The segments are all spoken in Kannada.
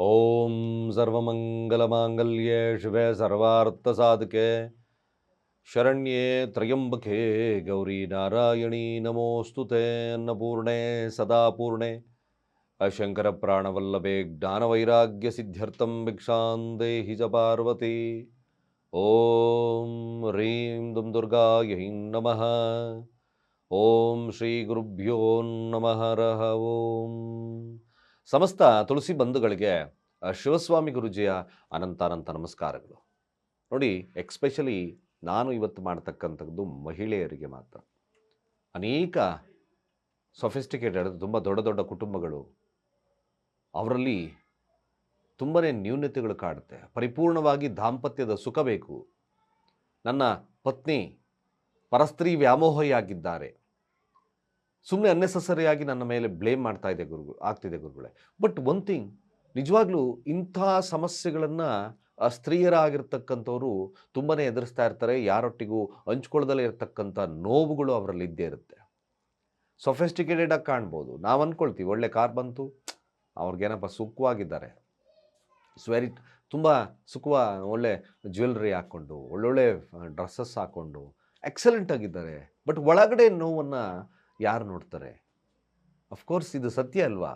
ॐ सर्वमङ्गलमाङ्गल्ये शिवे सर्वार्थसाधके। शरण्ये त्र्यम्बके गौरी नारायणी नमोऽस्तुते अन्नपूर्णे सदा पूर्णे अशङ्करप्राणवल्लभे ज्ञानवैराग्यसिद्ध्यर्थं भिक्षां देहि च पार्वती। ॐ ह्रीं दुं दुर्गायै नमः। ॐ श्रीगुरुभ्यो नमः। रहवो ಸಮಸ್ತ ತುಳಸಿ ಬಂಧುಗಳಿಗೆ ಶಿವಸ್ವಾಮಿ ಗುರುಜಿಯ ಅನಂತಾನಂತ ನಮಸ್ಕಾರಗಳು. ನೋಡಿ ಎಕ್ಸ್ಪೆಷಲಿ ನಾನು ಇವತ್ತು ಮಾಡ್ತಕ್ಕಂಥದ್ದು ಮಹಿಳೆಯರಿಗೆ ಮಾತ್ರ. ಅನೇಕ ಸೊಫಿಸ್ಟಿಕೇಟೆಡ್ ತುಂಬ ದೊಡ್ಡ ದೊಡ್ಡ ಕುಟುಂಬಗಳು, ಅವರಲ್ಲಿ ತುಂಬನೇ ನ್ಯೂನತೆಗಳು ಕಾಡುತ್ತೆ. ಪರಿಪೂರ್ಣವಾಗಿ ದಾಂಪತ್ಯದ ಸುಖ ಬೇಕು. ನನ್ನ ಪತ್ನಿ ಪರಸ್ತ್ರೀ ವ್ಯಾಮೋಹಿಯಾಗಿದ್ದಾರೆ. ಸುಮ್ಮನೆ ಅನ್ನೆಸಸರಿಯಾಗಿ ನನ್ನ ಮೇಲೆ ಬ್ಲೇಮ್ ಮಾಡ್ತಾ ಇದೆ ಗುರು ಆಗ್ತಿದೆ ಗುರುಗಳೇ. ಬಟ್ ಒನ್ ಥಿಂಗ್ ನಿಜವಾಗ್ಲೂ ಇಂಥ ಸಮಸ್ಯೆಗಳನ್ನು ಸ್ತ್ರೀಯರಾಗಿರ್ತಕ್ಕಂಥವ್ರು ತುಂಬಾ ಎದುರಿಸ್ತಾ ಇರ್ತಾರೆ, ಯಾರೊಟ್ಟಿಗೂ ಹಂಚ್ಕೊಳ್ದಲೇ ಇರತಕ್ಕಂಥ ನೋವುಗಳು ಅವರಲ್ಲಿ ಇದ್ದೇ ಇರುತ್ತೆ. ಸೊಫೆಸ್ಟಿಕೇಟೆಡಾಗಿ ಕಾಣ್ಬೋದು. ನಾವು ಅಂದ್ಕೊಳ್ತೀವಿ ಒಳ್ಳೆ ಕಾರ್ ಬಂತು, ಅವ್ರಿಗೇನಪ್ಪ ಸುಖವಾಗಿದ್ದಾರೆ. ವೆರಿ ತುಂಬ ಸುಖವ ಒಳ್ಳೆ ಜ್ಯುವೆಲ್ರಿ ಹಾಕ್ಕೊಂಡು ಒಳ್ಳೊಳ್ಳೆ ಡ್ರೆಸ್ಸಸ್ ಹಾಕ್ಕೊಂಡು ಎಕ್ಸಲೆಂಟ್ ಆಗಿದ್ದಾರೆ. ಬಟ್ ಒಳಗಡೆ ನೋವನ್ನು ಯಾರು ನೋಡ್ತಾರೆ? ಅಫ್ಕೋರ್ಸ್ ಇದು ಸತ್ಯ ಅಲ್ವಾ?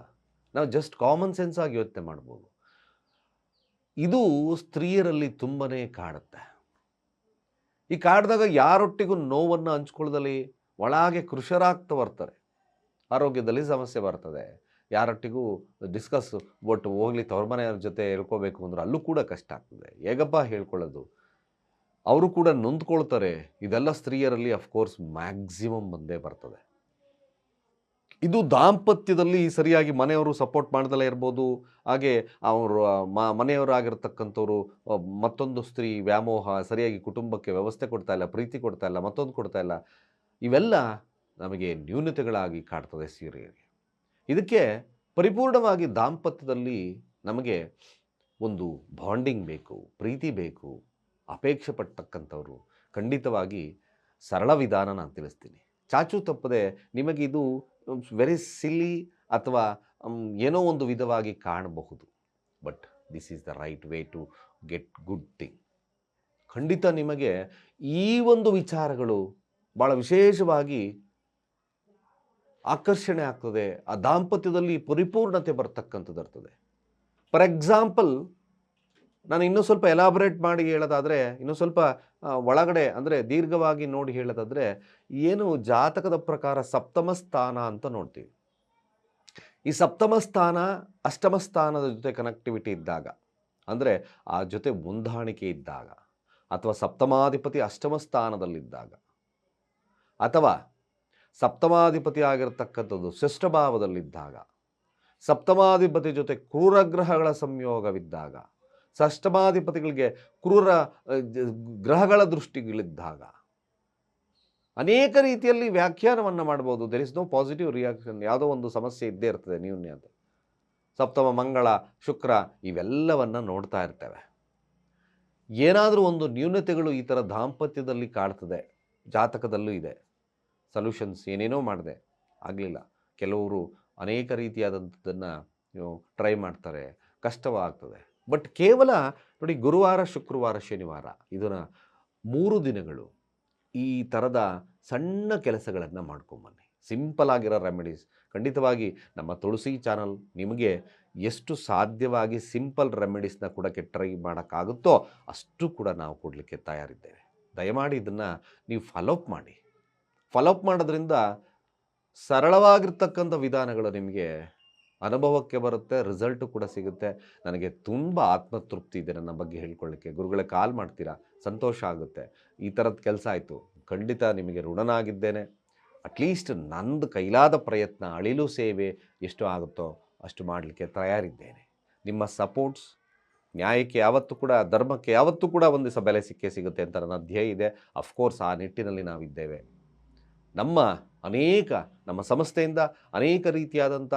ನಾವು ಜಸ್ಟ್ ಕಾಮನ್ ಸೆನ್ಸ್ ಆಗಿ ಯೋಚನೆ ಮಾಡ್ಬೋದು. ಇದು ಸ್ತ್ರೀಯರಲ್ಲಿ ತುಂಬಾ ಕಾಡುತ್ತೆ. ಈ ಕಾಡಿದಾಗ ಯಾರೊಟ್ಟಿಗೂ ನೋವನ್ನು ಹಂಚ್ಕೊಳ್ಳದಲ್ಲಿ ಒಳಗೆ ಕೃಷರಾಗ್ತಾ ಬರ್ತಾರೆ. ಆರೋಗ್ಯದಲ್ಲಿ ಸಮಸ್ಯೆ ಬರ್ತದೆ. ಯಾರೊಟ್ಟಿಗೂ ಡಿಸ್ಕಸ್ ಬಟ್ ಹೋಗ್ಲಿ ತವ್ರ ಮನೆಯವ್ರ ಜೊತೆ ಹೇಳ್ಕೋಬೇಕು ಅಂದ್ರೆ ಅಲ್ಲೂ ಕೂಡ ಕಷ್ಟ ಆಗ್ತದೆ. ಹೇಗಪ್ಪ ಹೇಳ್ಕೊಳ್ಳೋದು? ಅವರು ಕೂಡ ನೊಂದ್ಕೊಳ್ತಾರೆ. ಇದೆಲ್ಲ ಸ್ತ್ರೀಯರಲ್ಲಿ ಅಫ್ಕೋರ್ಸ್ ಮ್ಯಾಕ್ಸಿಮಮ್ ಬಂದೇ ಬರ್ತದೆ. ಇದು ದಾಂಪತ್ಯದಲ್ಲಿ ಸರಿಯಾಗಿ ಮನೆಯವರು ಸಪೋರ್ಟ್ ಮಾಡ್ದಲೇ ಇರ್ಬೋದು. ಹಾಗೆ ಅವರು ಮ, ಮನೆಯವರಾಗಿರ್ತಕ್ಕಂಥವ್ರು ಮತ್ತೊಂದು ಸ್ತ್ರೀ ವ್ಯಾಮೋಹ, ಸರಿಯಾಗಿ ಕುಟುಂಬಕ್ಕೆ ವ್ಯವಸ್ಥೆ ಕೊಡ್ತಾ ಇಲ್ಲ, ಪ್ರೀತಿ ಕೊಡ್ತಾ ಇಲ್ಲ, ಮತ್ತೊಂದು ಕೊಡ್ತಾ ಇಲ್ಲ. ಇವೆಲ್ಲ ನಮಗೆ ನ್ಯೂನತೆಗಳಾಗಿ ಕಾಡ್ತದೆ ಸೀರೆಯಲ್ಲಿ ಇದಕ್ಕೆ ಪರಿಪೂರ್ಣವಾಗಿ ದಾಂಪತ್ಯದಲ್ಲಿ ನಮಗೆ ಒಂದು ಬಾಂಡಿಂಗ್ ಬೇಕು, ಪ್ರೀತಿ ಬೇಕು, ಅಪೇಕ್ಷೆ ಪಡ್ತಕ್ಕಂಥವ್ರು ಖಂಡಿತವಾಗಿ ಸರಳ ವಿಧಾನ ನಾನು ತಿಳಿಸ್ತೀನಿ. ಚಾಚು ತಪ್ಪದೆ ನಿಮಗಿದು ವೆರಿ ಸಿಲ್ಲಿ ಅಥವಾ ಏನೋ ಒಂದು ವಿಧವಾಗಿ ಕಾಣಬಹುದು. But this is the right way to get good thing ಖಂಡಿತ ನಿಮಗೆ ಈ ಒಂದು ವಿಚಾರಗಳು ಭಾಳ ವಿಶೇಷವಾಗಿ ಆಕರ್ಷಣೆ ಆಗ್ತದೆ. ಆ ದಾಂಪತ್ಯದಲ್ಲಿ ಪರಿಪೂರ್ಣತೆ ಬರ್ತಕ್ಕಂಥದ್ದು ಇರ್ತದೆ. ಫಾರ್ ಎಕ್ಸಾಂಪಲ್ ನಾನು ಇನ್ನೂ ಸ್ವಲ್ಪ ಎಲಾಬರೇಟ್ ಮಾಡಿ ಹೇಳೋದಾದರೆ, ಇನ್ನೂ ಸ್ವಲ್ಪ ಒಳಗಡೆ ಅಂದರೆ ದೀರ್ಘವಾಗಿ ನೋಡಿ ಹೇಳೋದಾದರೆ, ಏನು ಜಾತಕದ ಪ್ರಕಾರ ಸಪ್ತಮ ಸ್ಥಾನ ಅಂತ ನೋಡ್ತೀವಿ. ಈ ಸಪ್ತಮ ಸ್ಥಾನ ಅಷ್ಟಮ ಸ್ಥಾನದ ಜೊತೆ ಕನೆಕ್ಟಿವಿಟಿ ಇದ್ದಾಗ, ಅಂದರೆ ಆ ಜೊತೆ ಹೊಂದಾಣಿಕೆ ಇದ್ದಾಗ, ಅಥವಾ ಸಪ್ತಮಾಧಿಪತಿ ಅಷ್ಟಮ ಸ್ಥಾನದಲ್ಲಿದ್ದಾಗ, ಅಥವಾ ಸಪ್ತಮಾಧಿಪತಿ ಆಗಿರತಕ್ಕಂಥದ್ದು ಶಿಷ್ಟಭಾವದಲ್ಲಿದ್ದಾಗ ಸಪ್ತಮಾಧಿಪತಿ ಜೊತೆ ಕ್ರೂರಗ್ರಹಗಳ ಸಂಯೋಗವಿದ್ದಾಗ ಷಷ್ಠಮಾಧಿಪತಿಗಳಿಗೆ ಕ್ರೂರ ಗ್ರಹಗಳ ದೃಷ್ಟಿಗಳಿದ್ದಾಗ ಅನೇಕ ರೀತಿಯಲ್ಲಿ ವ್ಯಾಖ್ಯಾನವನ್ನು ಮಾಡ್ಬೋದು. There is no positive reaction ಯಾವುದೋ ಒಂದು ಸಮಸ್ಯೆ ಇದ್ದೇ ಇರ್ತದೆ ನ್ಯೂನ್ಯ ಅಂತ. ಸಪ್ತಮ, ಮಂಗಳ, ಶುಕ್ರ ಇವೆಲ್ಲವನ್ನು ನೋಡ್ತಾ ಇರ್ತೇವೆ. ಏನಾದರೂ ಒಂದು ನ್ಯೂನತೆಗಳು ಈ ಥರ ದಾಂಪತ್ಯದಲ್ಲಿ ಕಾಡ್ತದೆ, ಜಾತಕದಲ್ಲೂ ಇದೆ. ಸೊಲ್ಯೂಷನ್ಸ್ ಏನೇನೋ ಮಾಡಿದೆ, ಆಗಲಿಲ್ಲ. ಕೆಲವರು ಅನೇಕ ರೀತಿಯಾದಂಥದ್ದನ್ನು ಟ್ರೈ ಮಾಡ್ತಾರೆ. ಕಷ್ಟವಾಗ್ತದೆ. ಬಟ್ ಕೇವಲ ನೋಡಿ ಗುರುವಾರ, ಶುಕ್ರವಾರ, ಶನಿವಾರ ಇದನ್ನು ಮೂರು ದಿನಗಳು ಈ ಥರದ ಸಣ್ಣ ಕೆಲಸಗಳನ್ನು ಮಾಡ್ಕೊಂಬನ್ನಿ ಸಿಂಪಲ್ ಆಗಿರೋ ರೆಮಿಡೀಸ್. ಖಂಡಿತವಾಗಿ ನಮ್ಮ ತುಳಸಿ ಚಾನಲ್ ನಿಮಗೆ ಎಷ್ಟು ಸಾಧ್ಯವಾಗಿ ಸಿಂಪಲ್ ರೆಮಿಡೀಸ್ನ ಕೊಡೋಕ್ಕೆ ಟ್ರೈ ಮಾಡೋಕ್ಕಾಗುತ್ತೋ ಅಷ್ಟು ಕೂಡ ನಾವು ಕೊಡಲಿಕ್ಕೆ ತಯಾರಿದ್ದೇವೆ. ದಯಮಾಡಿ ಇದನ್ನು ನೀವು ಫಾಲೋಅಪ್ ಮಾಡಿ. ಫಾಲೋಅಪ್ ಮಾಡೋದ್ರಿಂದ ಸರಳವಾಗಿರ್ತಕ್ಕಂಥ ವಿಧಾನಗಳು ನಿಮಗೆ ಅನುಭವಕ್ಕೆ ಬರುತ್ತೆ ರಿಸಲ್ಟು ಕೂಡ ಸಿಗುತ್ತೆ. ನನಗೆ ತುಂಬ ಆತ್ಮತೃಪ್ತಿ ಇದೆ ನನ್ನ ಬಗ್ಗೆ ಹೇಳ್ಕೊಳ್ಳಿಕ್ಕೆ. ಗುರುಗಳೇ ಕಾಲ್ ಮಾಡ್ತೀರಾ? ಸಂತೋಷ ಆಗುತ್ತೆ. ಈ ಥರದ ಕೆಲಸ ಆಯಿತು. ಖಂಡಿತ ನಿಮಗೆ ಋಣನಾಗಿದ್ದೇನೆ. ಅಟ್ಲೀಸ್ಟ್ ನಂದು ಕೈಲಾದ ಪ್ರಯತ್ನ, ಅಳಿಲು ಸೇವೆ ಎಷ್ಟು ಆಗುತ್ತೋ ಅಷ್ಟು ಮಾಡಲಿಕ್ಕೆ ತಯಾರಿದ್ದೇನೆ. ನಿಮ್ಮ ಸಪೋರ್ಟ್ಸ್, ನ್ಯಾಯಕ್ಕೆ ಯಾವತ್ತೂ ಕೂಡ, ಧರ್ಮಕ್ಕೆ ಯಾವತ್ತೂ ಕೂಡ ಒಂದು ದಿವಸ ಬೆಲೆ ಸಿಕ್ಕೇ ಸಿಗುತ್ತೆ ಅಂತ ನನ್ನ ಧ್ಯೇಯ ಇದೆ. ಅಫ್ಕೋರ್ಸ್ ಆ ನಿಟ್ಟಿನಲ್ಲಿ ನಾವಿದ್ದೇವೆ. ನಮ್ಮ ಅನೇಕ, ನಮ್ಮ ಸಂಸ್ಥೆಯಿಂದ ಅನೇಕ ರೀತಿಯಾದಂಥ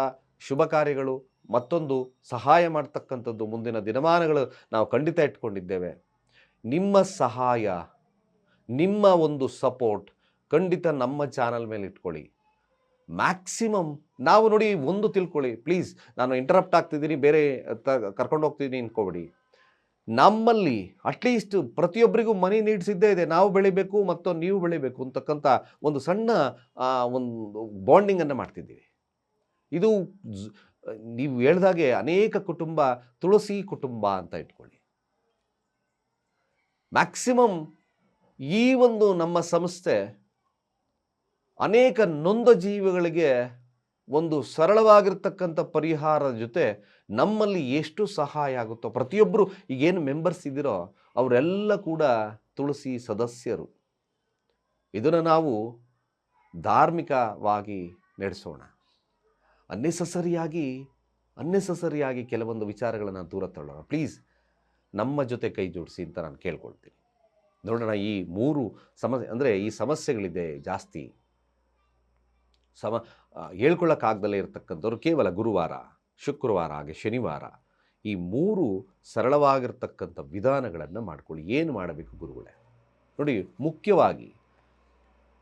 ಶುಭ ಕಾರ್ಯಗಳು, ಮತ್ತೊಂದು ಸಹಾಯ ಮಾಡ್ತಕ್ಕಂಥದ್ದು ಮುಂದಿನ ದಿನಮಾನಗಳು ನಾವು ಖಂಡಿತ ಇಟ್ಕೊಂಡಿದ್ದೇವೆ. ನಿಮ್ಮ ಸಹಾಯ, ನಿಮ್ಮ ಒಂದು ಸಪೋರ್ಟ್ ಖಂಡಿತ ನಮ್ಮ ಚಾನಲ್ ಮೇಲೆ ಇಟ್ಕೊಳ್ಳಿ. ಮ್ಯಾಕ್ಸಿಮಮ್ ನಾವು ನೋಡಿ ಒಂದು ತಿಳ್ಕೊಳ್ಳಿ, ಪ್ಲೀಸ್ ನಾನು ಇಂಟರಪ್ಟ್ ಆಗ್ತಿದ್ದೀನಿ, ಬೇರೆ ತ ಕರ್ಕೊಂಡು ಹೋಗ್ತಿದ್ದೀನಿ ಅಂದ್ಕೋಬೇಡಿ ನಮ್ಮಲ್ಲಿ ಅಟ್ಲೀಸ್ಟ್ ಪ್ರತಿಯೊಬ್ಬರಿಗೂ ಮನಿ ನೀಡ್ಸ್ ಇದ್ದೇ ಇದೆ, ನಾವು ಬೆಳಿಬೇಕು ಮತ್ತು ನೀವು ಬೆಳಿಬೇಕು ಅಂತಕ್ಕಂಥ ಒಂದು ಸಣ್ಣ ಒಂದು ಬಾಂಡಿಂಗನ್ನು ಮಾಡ್ತಿದ್ದೀವಿ. ಇದು ನೀವು ಹೇಳ್ದಾಗೆ ಅನೇಕ ಕುಟುಂಬ, ತುಳಸಿ ಕುಟುಂಬ ಅಂತ ಇಟ್ಕೊಳ್ಳಿ. ಮ್ಯಾಕ್ಸಿಮಮ್ ಈ ಒಂದು ನಮ್ಮ ಸಂಸ್ಥೆ ಅನೇಕ ನೊಂದ ಜೀವಿಗಳಿಗೆ ಒಂದು ಸರಳವಾಗಿರ್ತಕ್ಕಂಥ ಪರಿಹಾರದ ಜೊತೆ ನಮ್ಮಲ್ಲಿ ಎಷ್ಟು ಸಹಾಯ ಆಗುತ್ತೋ ಪ್ರತಿಯೊಬ್ಬರು ಈಗೇನು ಮೆಂಬರ್ಸ್ ಇದ್ದೀರೋ ಅವರೆಲ್ಲ ಕೂಡ ತುಳಸಿ ಸದಸ್ಯರು. ಇದನ್ನು ನಾವು ಧಾರ್ಮಿಕವಾಗಿ ನಡೆಸೋಣ. ಅನ್ನೆಸಸರಿಯಾಗಿ ಅನ್ನೆಸಸರಿಯಾಗಿ ಕೆಲವೊಂದು ವಿಚಾರಗಳನ್ನು ದೂರ ತಳ್ಳೋಣ. ಪ್ಲೀಸ್, ನಮ್ಮ ಜೊತೆ ಕೈ ಜೋಡಿಸಿ ಅಂತ ನಾನು ಕೇಳ್ಕೊಳ್ತೀನಿ. ನೋಡೋಣ, ಈ ಮೂರು ಸಮಸ್ಯೆ ಅಂದರೆ ಈ ಸಮಸ್ಯೆಗಳಿದೆ ಜಾಸ್ತಿ. ಸಮ ಹೇಳ್ಕೊಳ್ಳೋಕ್ಕಾಗ್ದಲೇ ಇರತಕ್ಕಂಥವ್ರು ಕೇವಲ ಗುರುವಾರ, ಶುಕ್ರವಾರ ಹಾಗೆ ಶನಿವಾರ. ಈ ಮೂರು ಸರಳವಾಗಿರ್ತಕ್ಕಂಥ ವಿಧಾನಗಳನ್ನು ಮಾಡ್ಕೊಳ್ಳಿ. ಏನು ಮಾಡಬೇಕು ಗುರುಗಳೇ? ನೋಡಿ, ಮುಖ್ಯವಾಗಿ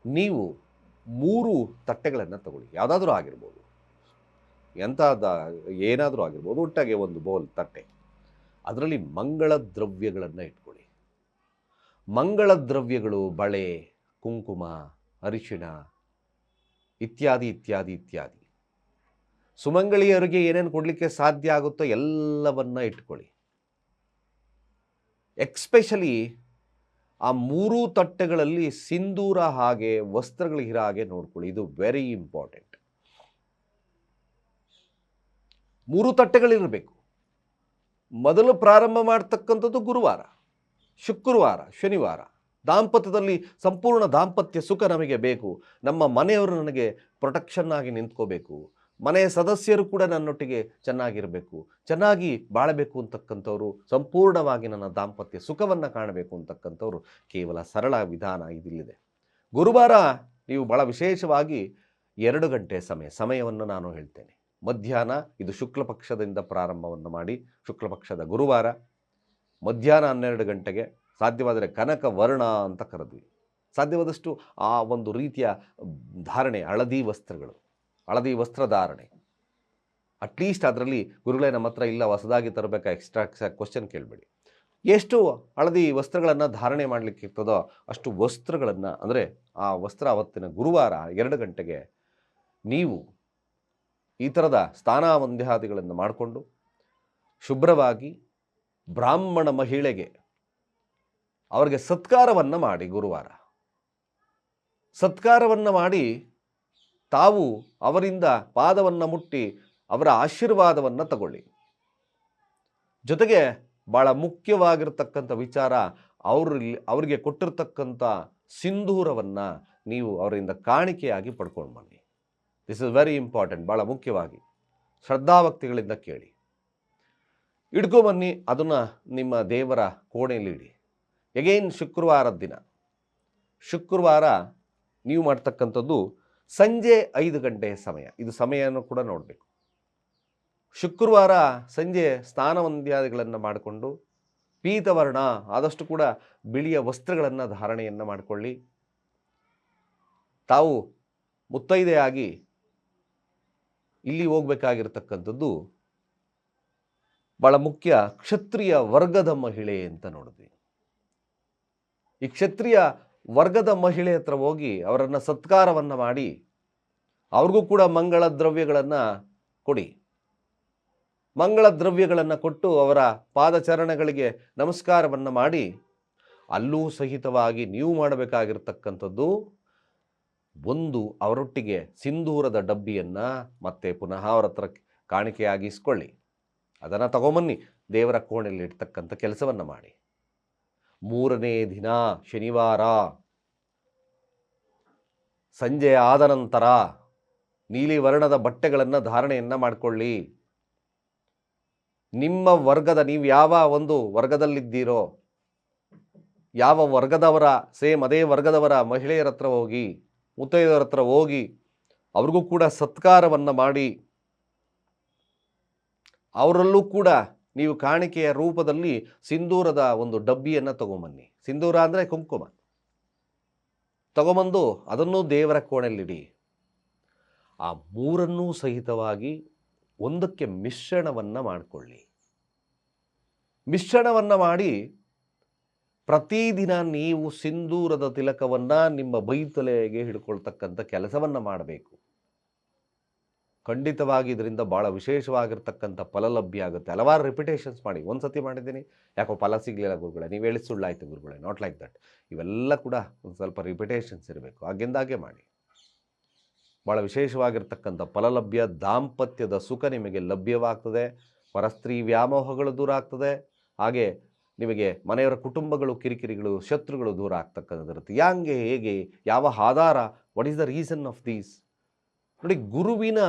ನೀವು ಮೂರು ತಟ್ಟೆಗಳನ್ನು ತಗೊಳ್ಳಿ. ಯಾವುದಾದ್ರೂ ಆಗಿರ್ಬೋದು. ಎಂಥದ ಏನಾದರೂ ಆಗಿರ್ಬೋದು, ಒಟ್ಟಾಗೆ ಒಂದು ಬೌಲ್ ತಟ್ಟೆ. ಅದರಲ್ಲಿ ಮಂಗಳ ದ್ರವ್ಯಗಳನ್ನು ಇಟ್ಕೊಳ್ಳಿ. ಮಂಗಳ ದ್ರವ್ಯಗಳು ಬಳೆ, ಕುಂಕುಮ, ಅರಿಶಿಣ ಇತ್ಯಾದಿ ಇತ್ಯಾದಿ ಇತ್ಯಾದಿ. ಸುಮಂಗಳಿಯರಿಗೆ ಏನೇನು ಕೊಡಲಿಕ್ಕೆ ಸಾಧ್ಯ ಆಗುತ್ತೋ ಎಲ್ಲವನ್ನ ಇಟ್ಕೊಳ್ಳಿ. ಎಕ್ಸ್ಪೆಷಲಿ ಆ ಮೂರೂ ತಟ್ಟೆಗಳಲ್ಲಿ ಸಿಂಧೂರ ಹಾಗೆ ವಸ್ತ್ರಗಳಿಗೆ ಹಾಗೆ ನೋಡ್ಕೊಳ್ಳಿ. ಇದು ವೆರಿ ಇಂಪಾರ್ಟೆಂಟ್ ಮೂರು ತಟ್ಟೆಗಳಿರಬೇಕು. ಮೊದಲು ಪ್ರಾರಂಭ ಮಾಡ್ತಕ್ಕಂಥದ್ದು ಗುರುವಾರ, ಶುಕ್ರವಾರ, ಶನಿವಾರ. ದಾಂಪತ್ಯದಲ್ಲಿ ಸಂಪೂರ್ಣ ದಾಂಪತ್ಯ ಸುಖ ನಮಗೆ ಬೇಕು. ನಮ್ಮ ಮನೆಯವರು ನನಗೆ ಪ್ರೊಟೆಕ್ಷನ್ ಆಗಿ ನಿಂತ್ಕೋಬೇಕು. ಮನೆಯ ಸದಸ್ಯರು ಕೂಡ ನನ್ನೊಟ್ಟಿಗೆ ಚೆನ್ನಾಗಿರಬೇಕು. ಚೆನ್ನಾಗಿ ಬಾಳಬೇಕು ಅಂತಕ್ಕಂಥವ್ರು, ಸಂಪೂರ್ಣವಾಗಿ ನನ್ನ ದಾಂಪತ್ಯ ಸುಖವನ್ನು ಕಾಣಬೇಕು ಅಂತಕ್ಕಂಥವ್ರು ಕೇವಲ ಸರಳ ವಿಧಾನ ಇದಿಲ್ಲಿದೆ. ಗುರುವಾರ ನೀವು ಭಾಳ ವಿಶೇಷವಾಗಿ ಎರಡು ಗಂಟೆ ಸಮಯ, ಸಮಯವನ್ನು ನಾನು ಹೇಳ್ತೇನೆ. ಮಧ್ಯಾಹ್ನ ಇದು ಶುಕ್ಲ ಪಕ್ಷದಿಂದ ಪ್ರಾರಂಭವನ್ನು ಮಾಡಿ ಶುಕ್ಲ ಪಕ್ಷದ ಗುರುವಾರ ಮಧ್ಯಾಹ್ನ ಹನ್ನೆರಡು ಗಂಟೆಗೆ ಸಾಧ್ಯವಾದರೆ ಕನಕ ವರ್ಣ ಅಂತ ಕರೆದ್ವಿ. ಸಾಧ್ಯವಾದಷ್ಟು ಆ ಒಂದು ರೀತಿಯ ಧಾರಣೆ, ಹಳದಿ ವಸ್ತ್ರಗಳು, ಹಳದಿ ವಸ್ತ್ರ ಧಾರಣೆ. ಅಟ್ಲೀಸ್ಟ್ ಅದರಲ್ಲಿ ಗುರುಗಳೇ ನಮ್ಮ ಹತ್ರ ಇಲ್ಲ, ಹೊಸದಾಗಿ ತರಬೇಕಾ ಎಕ್ಸ್ಟ್ರಾ ಕ್ವಶನ್ ಕೇಳಬೇಡಿ. ಎಷ್ಟು ಹಳದಿ ವಸ್ತ್ರಗಳನ್ನು ಧಾರಣೆ ಮಾಡಲಿಕ್ಕೆ ಇರ್ತದೋ ಅಷ್ಟು ವಸ್ತ್ರಗಳನ್ನು, ಅಂದರೆ ಆ ವಸ್ತ್ರ ಅವತ್ತಿನ ಗುರುವಾರ ಎರಡು ಗಂಟೆಗೆ ನೀವು ಈ ಥರದ ಸ್ನಾನ ವಂದ್ಯಾದಿಗಳನ್ನು ಮಾಡಿಕೊಂಡು ಶುಭ್ರವಾಗಿ ಬ್ರಾಹ್ಮಣ ಮಹಿಳೆಗೆ ಅವರಿಗೆ ಸತ್ಕಾರವನ್ನು ಮಾಡಿ ಗುರುವಾರ. ಸತ್ಕಾರವನ್ನು ಮಾಡಿ ತಾವು ಅವರಿಂದ ಪಾದವನ್ನು ಮುಟ್ಟಿ ಅವರ ಆಶೀರ್ವಾದವನ್ನು ತಗೊಳ್ಳಿ. ಜೊತೆಗೆ ಭಾಳ ಮುಖ್ಯವಾಗಿರ್ತಕ್ಕಂಥ ವಿಚಾರ ಅವ್ರಲ್ಲಿ ಅವರಿಗೆ ಕೊಟ್ಟಿರ್ತಕ್ಕಂಥ ಸಿಂಧೂರವನ್ನು ನೀವು ಅವರಿಂದ ಕಾಣಿಕೆಯಾಗಿ ಪಡ್ಕೊಂಡು ಬನ್ನಿ. ದಿಸ್ ಇಸ್ ವೆರಿ ಇಂಪಾರ್ಟೆಂಟ್ ಭಾಳ ಮುಖ್ಯವಾಗಿ. ಶ್ರದ್ಧಾಭಕ್ತಿಗಳಿಂದ ಕೇಳಿ. ಇಡ್ಕೊಬನ್ನಿ ಅದನ್ನು ನಿಮ್ಮ ದೇವರ ಕೋಣೆಯಲ್ಲಿ ಇಡಿ ಎಗೈನ್ ಶುಕ್ರವಾರದ ದಿನ. ಶುಕ್ರವಾರ ನೀವು ಮಾಡ್ತಕ್ಕಂಥದ್ದು ಸಂಜೆ ಐದು ಗಂಟೆಯ ಸಮಯ. ಇದು ಸಮಯವನ್ನು ಕೂಡ ನೋಡಬೇಕು. ಶುಕ್ರವಾರ ಸಂಜೆ ಸ್ನಾನವಂದ್ಯಾದಿಗಳನ್ನು ಮಾಡಿಕೊಂಡು, ಪೀತವರ್ಣ, ಆದಷ್ಟು ಕೂಡ ಬಿಳಿಯ ವಸ್ತ್ರಗಳನ್ನು ಧಾರಣೆಯನ್ನು ಮಾಡಿಕೊಳ್ಳಿ. ತಾವು ಮುತ್ತೈದೆಯಾಗಿ ಇಲ್ಲಿ ಹೋಗ್ಬೇಕಾಗಿರ್ತಕ್ಕಂಥದ್ದು ಬಹಳ ಮುಖ್ಯ ಕ್ಷತ್ರಿಯ ವರ್ಗದ ಮಹಿಳೆ ಅಂತ ನೋಡಿದ್ವಿ. ಈ ಕ್ಷತ್ರಿಯ ವರ್ಗದ ಮಹಿಳೆ ಹತ್ರ ಹೋಗಿ ಅವರನ್ನು ಸತ್ಕಾರವನ್ನು ಮಾಡಿ ಅವ್ರಿಗೂ ಕೂಡ ಮಂಗಳ ದ್ರವ್ಯಗಳನ್ನು ಕೊಡಿ. ಮಂಗಳ ದ್ರವ್ಯಗಳನ್ನು ಕೊಟ್ಟು ಅವರ ಪಾದಚರಣಗಳಿಗೆ ನಮಸ್ಕಾರವನ್ನು ಮಾಡಿ ಅಲ್ಲೂ ಸಹಿತವಾಗಿ ನೀವು ಮಾಡಬೇಕಾಗಿರ್ತಕ್ಕಂಥದ್ದು ಒಂದು ಅವರೊಟ್ಟಿಗೆ ಸಿಂಧೂರದ ಡಬ್ಬಿಯನ್ನು ಮತ್ತೆ ಪುನಃ ಅವರ ಹತ್ರ ಕಾಣಿಕೆಯಾಗಿ ಇಸ್ಕೊಳ್ಳಿ ಅದನ್ನು ತಗೊಂಬನ್ನಿ. ದೇವರ ಕೋಣೆಯಲ್ಲಿ ಇಡ್ತಕ್ಕಂಥ ಕೆಲಸವನ್ನು ಮಾಡಿ. ಮೂರನೇ ದಿನ ಶನಿವಾರ. ಸಂಜೆ ಆದ ನಂತರ ನೀಲಿ ವರ್ಣದ ಬಟ್ಟೆಗಳನ್ನು ಧಾರಣೆಯನ್ನು ಮಾಡಿಕೊಳ್ಳಿ. ನಿಮ್ಮ ವರ್ಗದ ನೀವು ಯಾವ ಒಂದು ವರ್ಗದಲ್ಲಿದ್ದೀರೋ, ಯಾವ ವರ್ಗದವರ, ಸೇಮ್ ಅದೇ ವರ್ಗದವರ ಮಹಿಳೆಯರ ಹತ್ರ ಹೋಗಿ ಮುತ್ತೈದರ ಹತ್ರ ಹೋಗಿ ಅವ್ರಿಗೂ ಕೂಡ ಸತ್ಕಾರವನ್ನು ಮಾಡಿ, ಅವರಲ್ಲೂ ಕೂಡ ನೀವು ಕಾಣಿಕೆಯ ರೂಪದಲ್ಲಿ ಸಿಂಧೂರದ ಒಂದು ಡಬ್ಬಿಯನ್ನು ತಗೊಂಬನ್ನಿ. ಸಿಂಧೂರ ಅಂದರೆ ಕುಂಕುಮ. ತಗೊಂಬಂದು ಅದನ್ನು ದೇವರ ಕೋಣೆಯಲ್ಲಿಡಿ. ಆ ಮೂರನ್ನೂ ಸಹಿತವಾಗಿ ಒಂದಕ್ಕೆ ಮಿಶ್ರಣವನ್ನು ಮಾಡಿಕೊಳ್ಳಿ. ಮಿಶ್ರಣವನ್ನು ಮಾಡಿ ಪ್ರತಿದಿನ ನೀವು ಸಿಂಧೂರದ ತಿಲಕವನ್ನು ನಿಮ್ಮ ಬೈತಲೆಗೆ ಹಿಡ್ಕೊಳ್ತಕ್ಕಂಥ ಕೆಲಸವನ್ನು ಮಾಡಬೇಕು. ಖಂಡಿತವಾಗಿ ಇದರಿಂದ ಭಾಳ ವಿಶೇಷವಾಗಿರ್ತಕ್ಕಂಥ ಫಲ ಲಭ್ಯ ಆಗುತ್ತೆ. ಹಲವಾರು ರಿಪಿಟೇಷನ್ಸ್ ಮಾಡಿ. ಒಂದು ಸತಿ ಮಾಡಿದ್ದೀನಿ. ಯಾಕೋ ಫಲ ಸಿಗಲಿಲ್ಲ ಗುರುಗಳೇ. ನೀವು ಹೇಳಿ ಸುಳ್ಳಾಯ್ತು ಗುರುಗಳೇ. ನಾಟ್ ಲೈಕ್ ದಟ್ ಇವೆಲ್ಲ ಕೂಡ ಒಂದು ಸ್ವಲ್ಪ ರಿಪಿಟೇಷನ್ಸ್ ಇರಬೇಕು. ಆಗಿಂದಾಗೆ ಮಾಡಿ. ಭಾಳ ವಿಶೇಷವಾಗಿರ್ತಕ್ಕಂಥ ಫಲಲಭ್ಯ ದಾಂಪತ್ಯದ ಸುಖ ನಿಮಗೆ ಲಭ್ಯವಾಗ್ತದೆ. ಪರಸ್ತ್ರೀ ವ್ಯಾಮೋಹಗಳು ದೂರ ಆಗ್ತದೆ. ಹಾಗೆ ನಿಮಗೆ ಮನೆಯವರ ಕುಟುಂಬಗಳು, ಕಿರಿಕಿರಿಗಳು, ಶತ್ರುಗಳು ದೂರ ಆಗ್ತಕ್ಕಂಥದ್ದಿರುತ್ತೆ. ಯಾಂಗೆ, ಹೇಗೆ, ಯಾವ ಆಧಾರ? What is the reason of these ನೋಡಿ, ಗುರುವಿನ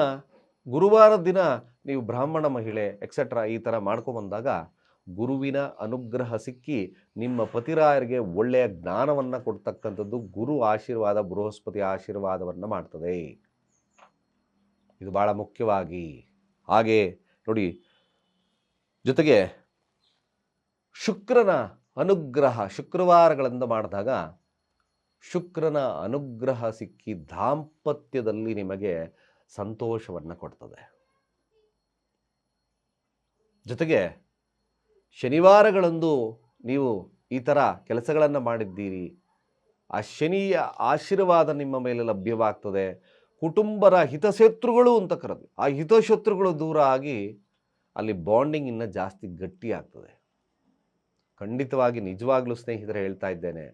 ಗುರುವಾರ ದಿನ ನೀವು ಬ್ರಾಹ್ಮಣ, ಮಹಿಳೆ ಎಕ್ಸೆಟ್ರಾ ಈ ಥರ ಮಾಡ್ಕೊಂಬಂದಾಗ ಗುರುವಿನ ಅನುಗ್ರಹ ಸಿಕ್ಕಿ ನಿಮ್ಮ ಪತಿರಾಯರಿಗೆ ಒಳ್ಳೆಯ ಜ್ಞಾನವನ್ನು ಕೊಡ್ತಕ್ಕಂಥದ್ದು ಗುರು ಆಶೀರ್ವಾದ, ಬೃಹಸ್ಪತಿ ಆಶೀರ್ವಾದವನ್ನು ಮಾಡ್ತದೆ. ಇದು ಭಾಳ ಮುಖ್ಯವಾಗಿ. ಹಾಗೆ ನೋಡಿ, ಜೊತೆಗೆ ಶುಕ್ರನ ಅನುಗ್ರಹ ಶುಕ್ರವಾರಗಳಿಂದ ಮಾಡಿದಾಗ ಶುಕ್ರನ ಅನುಗ್ರಹ ಸಿಕ್ಕಿ ದಾಂಪತ್ಯದಲ್ಲಿ ನಿಮಗೆ ಸಂತೋಷವನ್ನು ಕೊಡ್ತದೆ. ಜೊತೆಗೆ ಶನಿವಾರಗಳಂದು ನೀವು ಈ ಥರ ಕೆಲಸಗಳನ್ನು ಮಾಡಿದ್ದೀರಿ. ಆ ಶನಿಯ ಆಶೀರ್ವಾದ ನಿಮ್ಮ ಮೇಲೆ ಲಭ್ಯವಾಗ್ತದೆ. ಕುಟುಂಬರ ಹಿತಶತ್ರುಗಳು ಅಂತ ಕರೆದು, ಆ ಹಿತಶತ್ರುಗಳು ದೂರ ಆಗಿ ಅಲ್ಲಿ ಬಾಂಡಿಂಗ್ ಇನ್ನೂ ಜಾಸ್ತಿ ಗಟ್ಟಿ ಆಗ್ತದೆ ಖಂಡಿತವಾಗಿ ನಿಜವಾಗ್ಲೂ ಸ್ನೇಹಿತರೆ ಹೇಳ್ತಾ ಇದ್ದೇನೆ,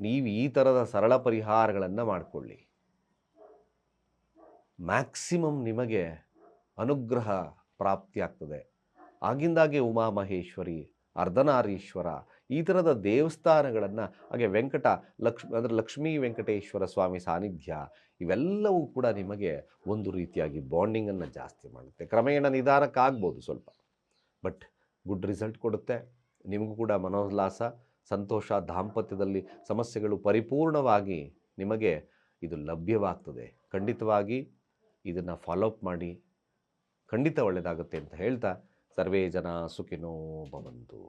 ನೀವು ಈ ಥರದ ಸರಳ ಪರಿಹಾರಗಳನ್ನು ಮಾಡಿಕೊಳ್ಳಿ. ಮ್ಯಾಕ್ಸಿಮಮ್ ನಿಮಗೆ ಅನುಗ್ರಹ ಪ್ರಾಪ್ತಿಯಾಗ್ತದೆ. ಆಗಿಂದಾಗೆ ಉಮಾಮಹೇಶ್ವರಿ ಅರ್ಧನಾರೀಶ್ವರ, ಈ ಥರದ ದೇವಸ್ಥಾನಗಳನ್ನು, ಹಾಗೆ ವೆಂಕಟ ಲಕ್ಷ್, ಅಂದರೆ ಲಕ್ಷ್ಮೀ ವೆಂಕಟೇಶ್ವರ ಸ್ವಾಮಿ ಸಾನ್ನಿಧ್ಯ, ಇವೆಲ್ಲವೂ ಕೂಡ ನಿಮಗೆ ಒಂದು ರೀತಿಯಾಗಿ ಬಾಂಡಿಂಗನ್ನು ಜಾಸ್ತಿ ಮಾಡುತ್ತೆ. ಕ್ರಮೇಣ ನಿಧಾನಕ್ಕಾಗ್ಬೋದು ಸ್ವಲ್ಪ, ಬಟ್ ಗುಡ್ ರಿಸಲ್ಟ್ ಕೊಡುತ್ತೆ. ನಿಮಗೂ ಕೂಡ ಮನೋಲ್ಲಾಸ, ಸಂತೋಷ, ದಾಂಪತ್ಯದಲ್ಲಿ ಸಮಸ್ಯೆಗಳು ಪರಿಪೂರ್ಣವಾಗಿ ನಿಮಗೆ ಇದು ಲಭ್ಯವಾಗ್ತದೆ. ಖಂಡಿತವಾಗಿ ಇದನ್ನು ಫಾಲೋಅಪ್ ಮಾಡಿ. ಖಂಡಿತ ಒಳ್ಳೆಯದಾಗುತ್ತೆ ಅಂತ ಹೇಳ್ತಾ ಸರ್ವೇ ಜನ ಸುಖಿನೋ ಭವಂತು.